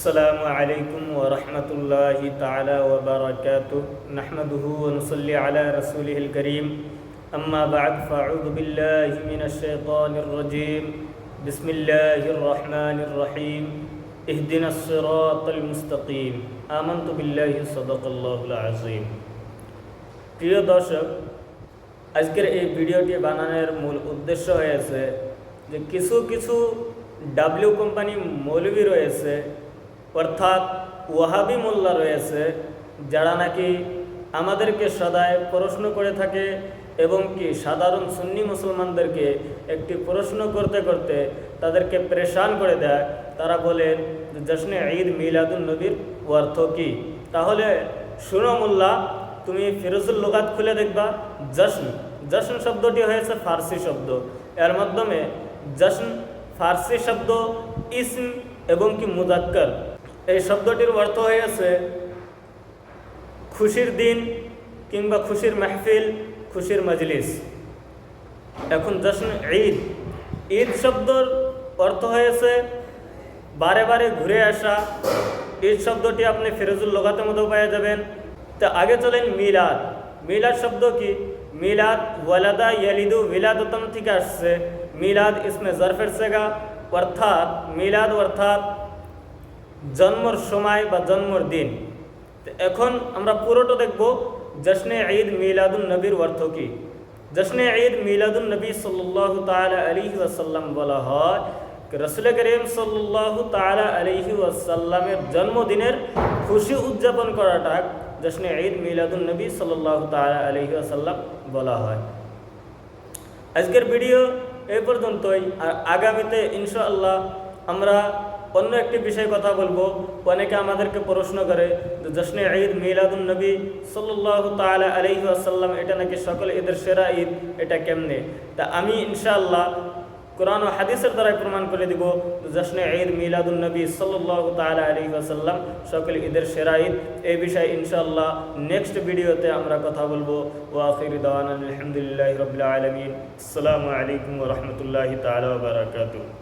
السلام عليكم ورحمة الله تعالى وبركاته نحمده ونصلي على رسوله الكريم أما بعد فأعوذ بالله من الشيطان الرجيم بسم الله الرحمن الرحيم اهدنا الصراط المستقيم آمنت بالله صدق الله العظيم প্রিয় দর্শক আজকের এই ভিডিওটি বানানোর মূল উদ্দেশ্য হয়েছে যে কিছু কিছু ডাব্লিউ কোম্পানি মৌলবি রয়েছে অর্থাৎ ওয়াহাবি মোল্লা রয়েছে, যারা নাকি আমাদেরকে সদায় প্রশ্ন করে থাকে এবং কি সাধারণ সুন্নি মুসলমানদেরকে একটি প্রশ্ন করতে করতে তাদেরকে পরেশান করে দেয়। তারা বলেন জশ্নে ঈদ মিলাদুল নবীর অর্থ কী? তাহলে শুনো মোল্লা, তুমি ফিরোজুল লোগাত খুলে দেখবা, জশ্ন জশ্ন শব্দটি হয়েছে ফার্সি শব্দ। এর মাধ্যমে জশ্ন ফার্সি শব্দ, ইসম এবং কি মুজাক্কর এই শব্দটির অর্থ হয়েছে খুশির দিন কিংবা খুশির মাহফিল, খুশির মজলিস। এখন জশ্ন ঈদ। ঈদ শব্দর অর্থ হয়েছে বারে বারে ঘুরে আসা। ঈদ শব্দটি আপনি ফিরোজুল লোগাতের মধ্যেও পাওয়া যাবেন। তো আগে চলেন মিলাদ। মিলাদ শব্দ কি? মিলাদ ওয়ালাদা ইয়ালিদু মিলাদতম থেকে আসছে। মিলাদ ইসমে জরফের সেগা, অর্থাৎ মিলাদ অর্থাৎ জন্মর সময় বা জন্মর দিন। এখন আমরা পুরোটা দেখব, জশ্নে ঈদ মিলাদুল নবীর অর্থ কি? জশ্নে ঈদ মিলাদুল নবী সাল্লাহ তালা আলিহি ওয়াসাল্লাম বলা হয় রসুল করিম সাল্লাহ তালা আলিহি ওয়াসাল্লামের জন্মদিনের খুশি উদযাপন করাটা জশ্নে ঈদ মিলাদুল নবী সাল্লাহ তালা আলহি আসাল্লাম বলা হয়। আজকের ভিডিও এই পর্যন্তই, আর আগামীতে ইনশাআল্লাহ আমরা অন্য একটি বিষয়ে কথা বলব। অনেকে আমাদেরকে প্রশ্ন করে যে জশ্নে ঈদ মিলাদুল নবী সাল্লাহ তালা আলহি আসাল্লাম এটা নাকি সকল ঈদের সেরা ঈদ? এটা কেমনে? তা আমি ইনশাআল্লাহ কোরআন ও হাদিসের দ্বারাই প্রমাণ করে দিব জশ্নে ঈদ মিলাদুল নবী সাল্লাহ তালা আলী আসাল্লাম সকল ঈদের সেরা ঈদ? এই বিষয়ে ইনশাআল্লাহ নেক্সট ভিডিওতে আমরা কথা বলব। ও আখির দাওয়ান আলহামদুলিল্লাহ রবিল আলমিন। আসসালামু আলাইকুম রহমতুল্লাহ তালা